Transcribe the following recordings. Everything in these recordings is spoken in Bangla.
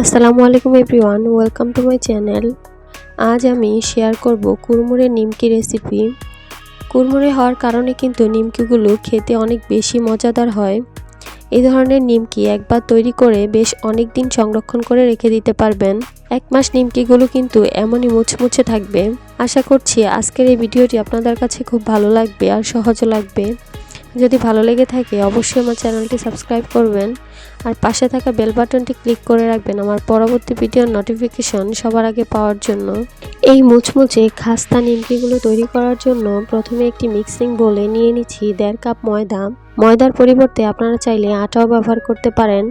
আসসালামু আলাইকুম everyone, welcome to my channel. আজ আমি শেয়ার করব কুরমুরে নিমকি রেসিপি। কুরমুরে হওয়ার কারণে কিন্তু নিমকিগুলো খেতে অনেক বেশি মজাদার হয়। এই ধরনের নিমকি একবার তৈরি করে বেশ অনেক দিন সংরক্ষণ করে রেখে দিতে পারবেন। এক মাস নিমকিগুলো কিন্তু এমনই মুছমুছে থাকবে। আশা করছি আজকের এই ভিডিওটি আপনাদের কাছে খুব ভালো লাগবে আর সহজও লাগবে। যদি ভালো লেগে থাকে, অবশ্যই আমার চ্যানেলটি সাবস্ক্রাইব করবেন। আর পাশে থাকা বেল বাটনটি ক্লিক করে রাখবেন আমার পরবর্তী ভিডিওর নোটিফিকেশন সবার আগে পাওয়ার জন্য। এই মুচমুচে খাস্তা নিমকিগুলো তৈরি করার জন্য প্রথমে একটি মিক্সিং বলে নিয়ে নিচ্ছি দেড় কাপ ময়দা। ময়দার পরিবর্তে আপনারা চাইলে আটাও ব্যবহার করতে পারেন।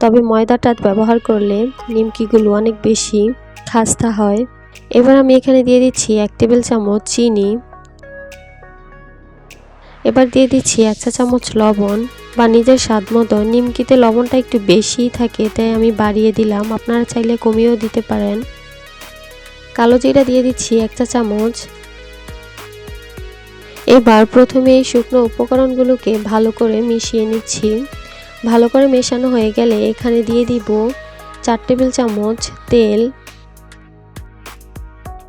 তবে ময়দাটা ব্যবহার করলে নিমকিগুলো অনেক বেশি খাস্তা হয়। এবার আমি এখানে দিয়ে দিচ্ছি এক টেবিল চামচ চিনি। এবার দিয়ে দিচ্ছি এক চা চামচ লবণ বা নিজের স্বাদ মতো। নিমকিতে লবণটা একটু বেশিই থাকে, তাই আমি বাড়িয়ে দিলাম। আপনারা চাইলে কমিয়েও দিতে পারেন। কালো জিরা দিয়ে দিচ্ছি এক চা চামচ। এবার প্রথমে এই শুকনো উপকরণগুলোকে ভালো করে মিশিয়ে নিচ্ছি। ভালো করে মেশানো হয়ে গেলে এখানে দিয়ে দিব চার টেবিল চামচ তেল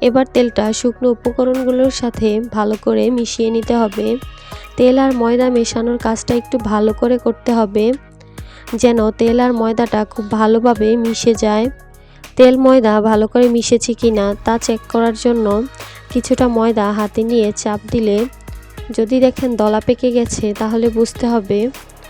এবার তেলটা শুকনো উপকরণগুলোর সাথে ভালো করে মিশিয়ে নিতে হবে। তেল আর ময়দা মেশানোর কাজটা একটু ভালো করে করতে হবে, যেন তেল আর ময়দাটা খুব ভালোভাবে মিশে যায়। তেল ময়দা ভালো করে মিশেছে কি না তা চেক করার জন্য কিছুটা ময়দা হাতে নিয়ে চাপ দিলে যদি দেখেন দলা পেকে গেছে তাহলে বুঝতে হবে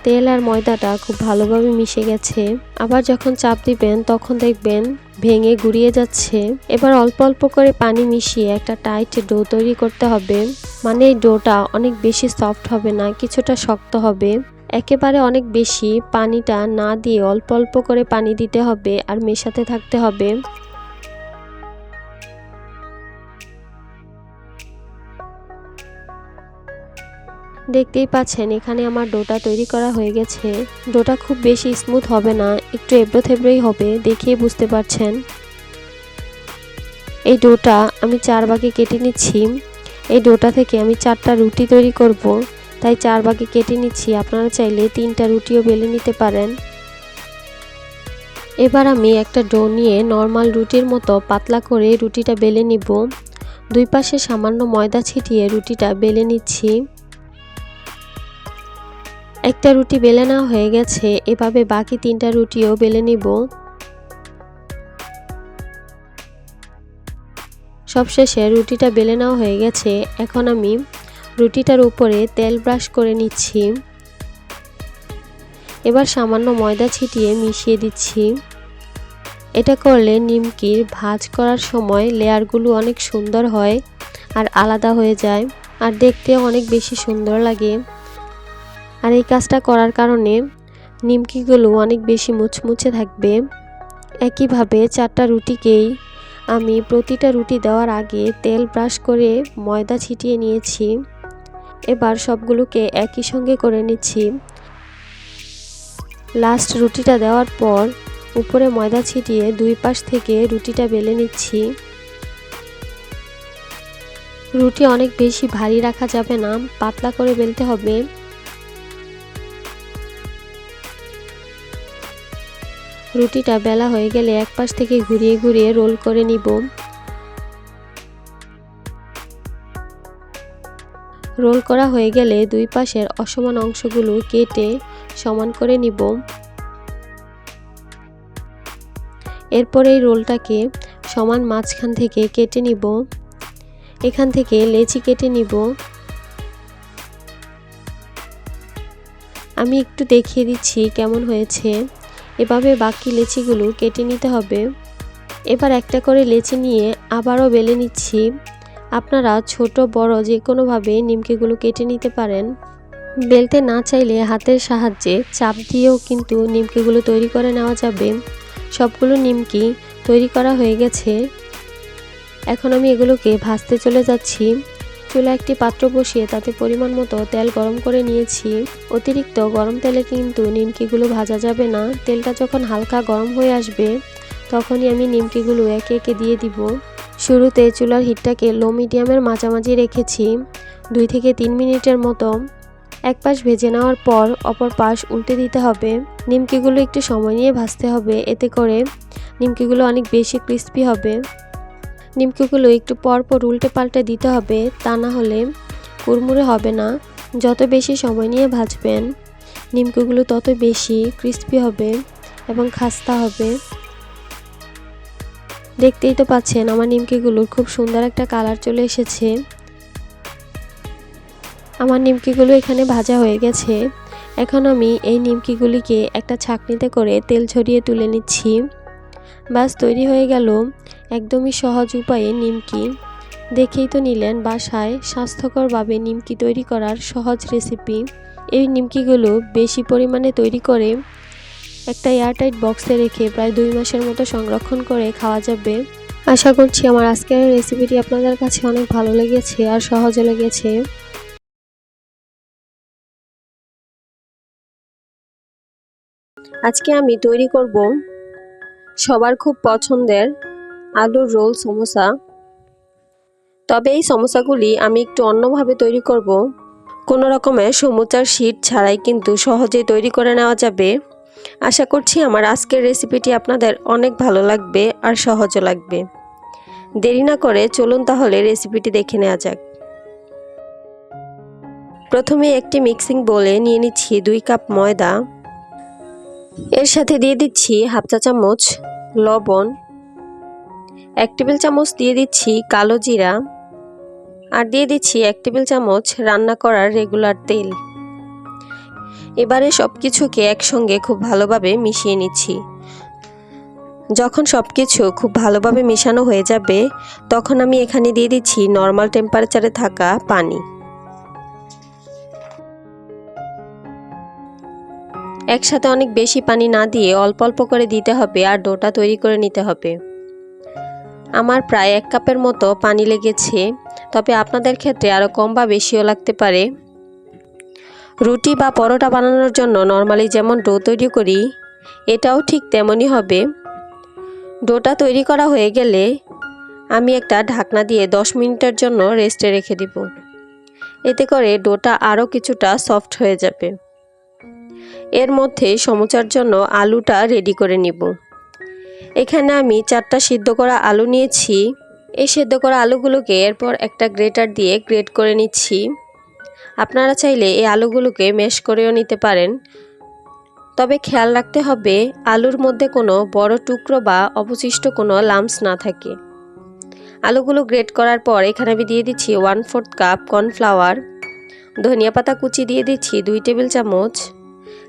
তেল আর ময়দাটা খুব ভালোভাবে মিশে গেছে। আবার যখন চাপ দিবেন তখন দেখবেন ভেঙে গুড়িয়ে যাচ্ছে। এবার অল্প অল্প করে পানি মিশিয়ে একটা টাইট ডো তৈরি করতে হবে। মানে এই ডোটা অনেক বেশি সফট হবে না, কিছুটা শক্ত হবে। একেবারে অনেক বেশি পানিটা না দিয়ে অল্প অল্প করে পানি দিতে হবে আর মেশাতে থাকতে হবে। দেখতেই পাচ্ছেন, এখানে আমার ডোটা তৈরি করা হয়ে গেছে। ডোটা খুব বেশি স্মুথ হবে না, একটু এবড়ো থেবড়োই হবে দেখিয়ে বুঝতে পারছেন। এই ডোটা আমি চার ভাগে কেটে নিচ্ছি। এই ডোটা থেকে আমি চারটা রুটি তৈরি করব। তাই চার ভাগে কেটে নিচ্ছি, আপনারা চাইলে তিনটা রুটিও বেলে নিতে পারেন। এবার আমি একটা ডো নিয়ে নর্মাল রুটির মতো পাতলা করে রুটিটা বেলে নিব। দুই পাশে সামান্য ময়দা ছিটিয়ে রুটিটা বেলে নিচ্ছি। একটা রুটি বেলে নেওয়া হয়ে গেছে, এভাবে বাকি তিনটা রুটিও বেলে নিব। সবশেষে রুটিটা বেলে নেওয়া হয়ে গেছে, এখন আমি রুটিটার উপরে তেল ব্রাশ করে নিচ্ছি। এবার সামান্য ময়দা ছিটিয়ে মিশিয়ে দিচ্ছি। এটা করলে নিমকির ভাজ করার সময় লেয়ারগুলো অনেক সুন্দর হয় আর আলাদা হয়ে যায়, আর দেখতেও অনেক বেশি সুন্দর লাগে। আর এই কাজটা করার কারণে নিমকিগুলো অনেক বেশি মুচমুচে থাকবে। একইভাবে চারটা রুটিকেই আমি প্রতিটা রুটি দেওয়ার আগে তেল ব্রাশ করে ময়দা ছিটিয়ে নিয়েছি। এবার সবগুলোকে একই সঙ্গে করে নিচ্ছি। লাস্ট রুটিটা দেওয়ার পর উপরে ময়দা ছিটিয়ে দুই পাশ থেকে রুটিটা বেলে নিচ্ছি। রুটি অনেক বেশি ভারী রাখা যাবে না, পাতলা করে বেলতে হবে। রুটিটা বেলা হয়ে গেলে এক পাশ থেকে ঘুরিয়ে ঘুরিয়ে রোল করে নিব। রোল করা হয়ে গেলে দুই পাশের অসমান অংশগুলো কেটে সমান করে নিব। এরপর এই রোলটাকে সমান মাঝখান থেকে কেটে নিব। এখান থেকে লেচি কেটে নিব। আমি একটু দেখিয়ে দিচ্ছি কেমন হয়েছে। এভাবে বাকি লেচিগুলো কেটে নিতে হবে। এবার একটা করে লেচি নিয়ে আবারও বেলে নিচ্ছি। আপনারা ছোট, বড় যে কোনোভাবে নিমকিগুলো কেটে নিতে পারেন। বেলতে না চাইলে হাতের সাহায্যে চাপ দিয়েও কিন্তু নিমকিগুলো তৈরি করে নেওয়া যাবে। সবগুলো নিমকি তৈরি করা হয়ে গেছে। এখন আমি এগুলোকে ভাজতে চলে যাচ্ছি। চুলা একটি পাত্র বসিয়ে তাতে পরিমাণ মতো তেল গরম করে নিয়েছি। অতিরিক্ত গরম তেলে কিন্তু নিমকিগুলো ভাজা যাবে না। তেলটা যখন হালকা গরম হয়ে আসবে, তখনই আমি নিমকিগুলো একে একে দিয়ে দিব। শুরুতে চুলার হিটটাকে লো মিডিয়ামের মাঝামাঝি রেখেছি, দুই থেকে তিন মিনিটের মতো। এক পাশ ভেজে নেওয়ার পর অপর পাশ উল্টে দিতে হবে। নিমকিগুলো একটু সময় নিয়ে ভাজতে হবে, এতে করে নিমকিগুলো অনেক বেশি ক্রিস্পি হবে। নিমকিগুলো একটু পর পর উল্টে পাল্টে দিতে হবে, তা না হলে কুড়মুড়ে হবে না। যত বেশি সময় নিয়ে ভাজবেন, নিমকিগুলো তত বেশি ক্রিস্পি হবে এবং খাস্তা হবে। দেখতেই তো পাচ্ছেন আমার নিমকিগুলোর খুব সুন্দর একটা কালার চলে এসেছে। আমার নিমকিগুলো এখানে ভাজা হয়ে গেছে। এখন আমি এই নিমকিগুলিকে একটা ছাকনিতে করে তেল ছড়িয়ে তুলে নিচ্ছি। বাস তৈরি হয়ে গেল। একদমই সহজ উপায়ে নিমকি। দেখেই তো নিলেন বাসায় স্বাস্থ্যকরভাবে নিমকি তৈরি করার সহজ রেসিপি। এই নিমকিগুলো বেশি পরিমাণে তৈরি করে একটা এয়ারটাইট বক্সে রেখে প্রায় দুই মাসের মতো সংরক্ষণ করে খাওয়া যাবে। আশা করছি আমার আজকের রেসিপিটি আপনাদের কাছে অনেক ভালো লেগেছে আর সহজে লেগেছে। আজকে আমি তৈরি করব সবার খুব পছন্দের আলুর রোল সমোসা। তবে এই সমোসাগুলি আমি একটু অন্যভাবে তৈরি করব। কোনো রকমের সমুচার শীট ছাড়াই কিন্তু সহজেই তৈরি করে নেওয়া যাবে। আশা করছি আমার আজকের রেসিপিটি আপনাদের অনেক ভালো লাগবে আর সহজও লাগবে। দেরি না করে চলুন তাহলে রেসিপিটি দেখে নেওয়া যাক। প্রথমে একটি মিক্সিং বলে নিয়ে নিচ্ছি দুই কাপ ময়দা। এর সাথে দিয়ে দিচ্ছি হাফ চা চামচ লবণ এক টেবিল চামচ দিয়ে দিচ্ছি কালো জিরা আর দিয়ে দিচ্ছি এক টেবিল চামচ রান্না করার রেগুলার তেল। এবারে সব কিছুকে একসঙ্গে খুব ভালোভাবে মিশিয়ে নিচ্ছি। যখন সব কিছু খুব ভালোভাবে মেশানো হয়ে যাবে, তখন আমি এখানে দিয়ে দিচ্ছি নর্মাল টেম্পারেচারে থাকা পানি। একসাথে অনেক বেশি পানি না দিয়ে অল্প অল্প করে দিতে হবে আর ডোটা তৈরি করে নিতে হবে। আমার প্রায় এক কাপের মতো পানি লেগেছে, তবে আপনাদের ক্ষেত্রে আরও কম বা বেশিও লাগতে পারে। রুটি বা পরোটা বানানোর জন্য নর্মালি যেমন ডো তৈরি করি, এটাও ঠিক তেমনই হবে। ডোটা তৈরি করা হয়ে গেলে আমি একটা ঢাকনা দিয়ে 10 মিনিটের জন্য রেস্টে রেখে দিব। এতে করে ডোটা আরও কিছুটা সফট হয়ে যাবে। এর মধ্যে সমুচার জন্য আলুটা রেডি করে নিব। এখানে আমি চারটা সিদ্ধ করা আলু নিয়েছি। এই সিদ্ধ করা আলুগুলোকে এরপর একটা গ্রেটার দিয়ে গ্রেট করে নিচ্ছি। আপনারা চাইলে এই আলুগুলোকে মেশ করেও নিতে পারেন। তবে খেয়াল রাখতে হবে, আলুর মধ্যে কোনো বড় টুকরো বা অবশিষ্ট কোনো লামস না থাকে। আলুগুলো গ্রেট করার পর এখানে আমি দিয়ে দিচ্ছি ওয়ান ফোর্থ কাপ কর্নফ্লাওয়ার। ধনিয়া পাতা কুচি দিয়ে দিচ্ছি দুই টেবিল চামচ।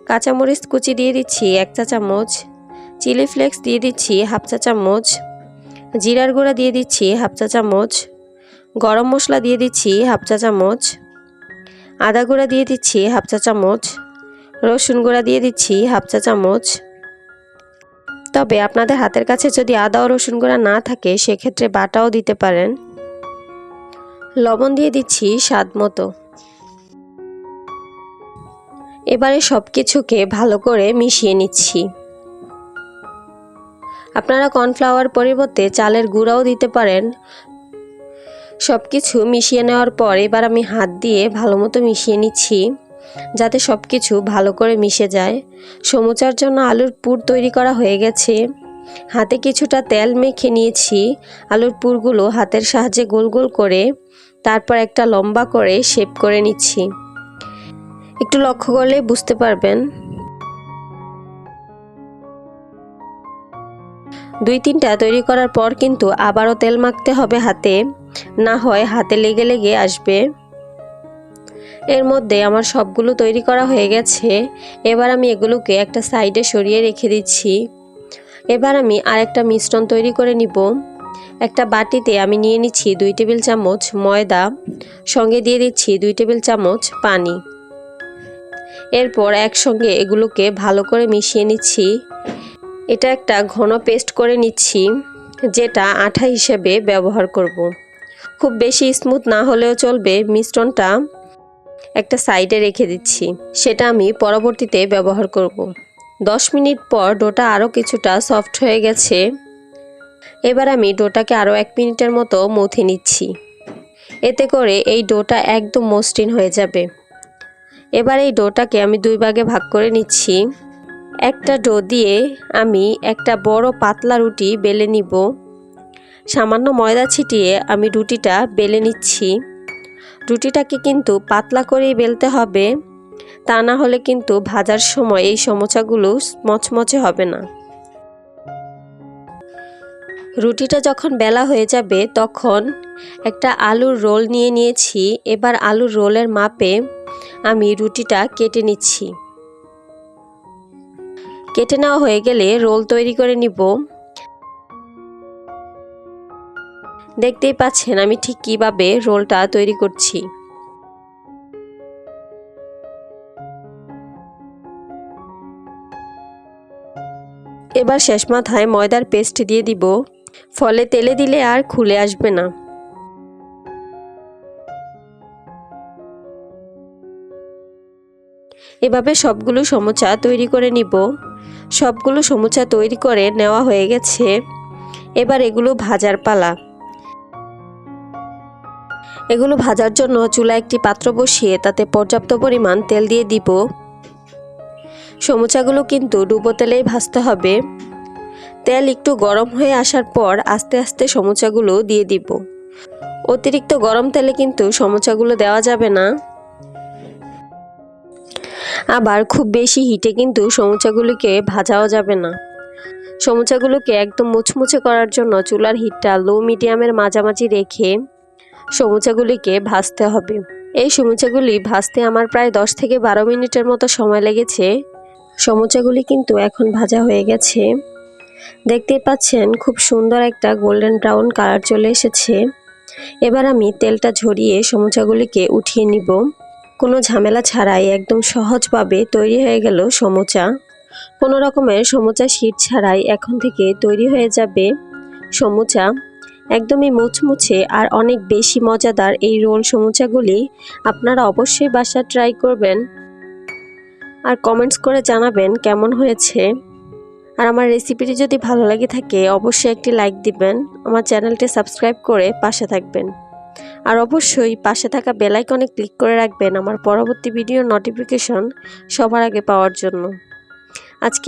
কাঁচামরিচ কুচি দিয়ে দিচ্ছি এক চা চামচ। চিলি ফ্লেক্স দিয়ে দিচ্ছি হাফ চা চামচ, জিরার গুঁড়া দিয়ে দিচ্ছি হাফ চা চামচ, গরম মশলা দিয়ে দিচ্ছি হাফ চা চামচ, আদা গুঁড়া দিয়ে দিচ্ছি হাফ চা চামচ, রসুন গুঁড়া দিয়ে দিচ্ছি হাফ চা চামচ। তবে আপনাদের হাতের কাছে যদি আদা ও রসুন গুঁড়া না থাকে, সেক্ষেত্রে বাটাও দিতে পারেন। লবণ দিয়ে দিচ্ছি স্বাদ মতো। এবারে সব কিছুকে ভালো করে মিশিয়ে নিচ্ছি। আপনারা কর্নফ্লাওয়ার পরিবর্তে চালের গুঁড়াও দিতে পারেন। সব কিছু মিশিয়ে নেওয়ার পর এবার আমি হাত দিয়ে ভালো মতো মিশিয়ে নিচ্ছি, যাতে সব কিছু ভালো করে মিশে যায়। সমুচার জন্য আলুর পুর তৈরি করা হয়ে গেছে। হাতে কিছুটা তেল মেখে নিয়েছি। আলুর পুরগুলো হাতের সাহায্যে গোল গোল করে তারপর একটা লম্বা করে শেপ করে নিচ্ছি। একটু লক্ষ্য করলে বুঝতে পারবেন। দুই তিনটা তৈরি করার পর কিন্তু আবারও তেল মাখতে হবে হাতে। না হয় হাতে লেগে লেগে আসবে। এর মধ্যে আমার সবগুলো তৈরি করা হয়ে গেছে। এবার আমি এগুলোকে একটা সাইডে সরিয়ে রেখে দিচ্ছি। এবার আমি আরেকটা মিশ্রণ তৈরি করে নিব। একটা বাটিতে আমি নিয়ে নিচ্ছি দুই টেবিল চামচ ময়দা। সঙ্গে দিয়ে দিচ্ছি দুই টেবিল চামচ পানি। এরপর একসঙ্গে এগুলোকে ভালো করে মিশিয়ে নিচ্ছি। এটা একটা ঘন পেস্ট করে নিচ্ছি, যেটা আঠা হিসেবে ব্যবহার করব। খুব বেশি স্মুথ না হলেও চলবে, মিশ্রণটা একটা সাইডে রেখে দিচ্ছি। সেটা আমি পরবর্তীতে ব্যবহার করব। দশ মিনিট পর ডোটা আরও কিছুটা সফট হয়ে গেছে। এবার আমি ডোটাকে আরও এক মিনিটের মতো মথে নিচ্ছি। এতে করে এই ডোটা একদম মসৃণ হয়ে যাবে। এবার এই ডোটাকে আমি দুই ভাগে ভাগ করে নিচ্ছি। একটা ডো দিয়ে আমি একটা বড় পাতলা রুটি বেলে নিব। সামান্য ময়দা ছিটিয়ে আমি রুটিটা বেলে নিচ্ছি। রুটিটাকে কিন্তু পাতলা করেই বেলতে হবে। তা না হলে কিন্তু ভাজার সময় এই সমোচাগুলো মচমচে হবে না। রুটিটা যখন বেলা হয়ে যাবে তখন একটা আলুর রোল নিয়ে নিয়েছি। এবার আলুর রোলের মাপে আমি রুটিটা কেটে নিচ্ছি। কেটে নেওয়া হয়ে গেলে রোল তৈরি করে নিব। দেখতেই পাচ্ছেন, আমি ঠিক কীভাবে রোলটা তৈরি করছি। এবার শেষ মাথায় ময়দার পেস্ট দিয়ে দিব। ফলে তেলে দিলে আর খুলে আসবে না। এভাবে সবগুলো সমোচা তৈরি করে নিব। সবগুলো সমোচা তৈরি করে নেওয়া হয়ে গেছে। এবার এগুলো ভাজার পালা। এগুলো ভাজার জন্য চুলা একটি পাত্র বসিয়ে তাতে পর্যাপ্ত পরিমাণ তেল দিয়ে দিব। সমুচাগুলো কিন্তু ডুবো তেলেই ভাজতে হবে। তেল একটু গরম হয়ে আসার পর আস্তে আস্তে সমুচাগুলো দিয়ে দিব। অতিরিক্ত গরম তেলে কিন্তু সমুচাগুলো দেওয়া যাবে না। আবার খুব বেশি হিটে কিন্তু সমুচাগুলোকে ভাজাও যাবে না। সমুচাগুলোকে একদম মুচমুচে করার জন্য চুলার হিটটা লো মিডিয়ামের মাঝামাঝি রেখে সমুচাগুলিকে ভাজতে হবে। এই সমুচাগুলি ভাজতে আমার প্রায় দশ থেকে বারো মিনিটের মতো সময় লেগেছে। সমুচাগুলি কিন্তু এখন ভাজা হয়ে গেছে। দেখতে পাচ্ছেন খুব সুন্দর একটা গোল্ডেন ব্রাউন কালার চলে এসেছে। এবার আমি তেলটা ঝরিয়ে সমুচাগুলিকে উঠিয়ে নিব। কোনো ঝামেলা ছাড়াই একদম সহজভাবে তৈরি হয়ে গেল সমুচা। কোনো রকমের সমুচা শীত ছাড়াই এখন থেকে তৈরি হয়ে যাবে সমুচা। একদমই মুচমুচে আর অনেক বেশি মজাদার এই রোল সমুচাগুলি আপনারা অবশ্যই বাসা ট্রাই করবেন। আর কমেন্টস করে জানাবেন কেমন হয়েছে। আর আমার রেসিপিটি যদি ভালো লাগে থাকে অবশ্যই একটি লাইক দিবেন। আমার চ্যানেলটি সাবস্ক্রাইব করে পাশে থাকবেন। আর অবশ্যই পাশে থাকা বেলাইকনে ক্লিক করে রাখবেন আমার পরবর্তী ভিডিও নোটিফিকেশন সবার আগে পাওয়ার জন্য। আজকে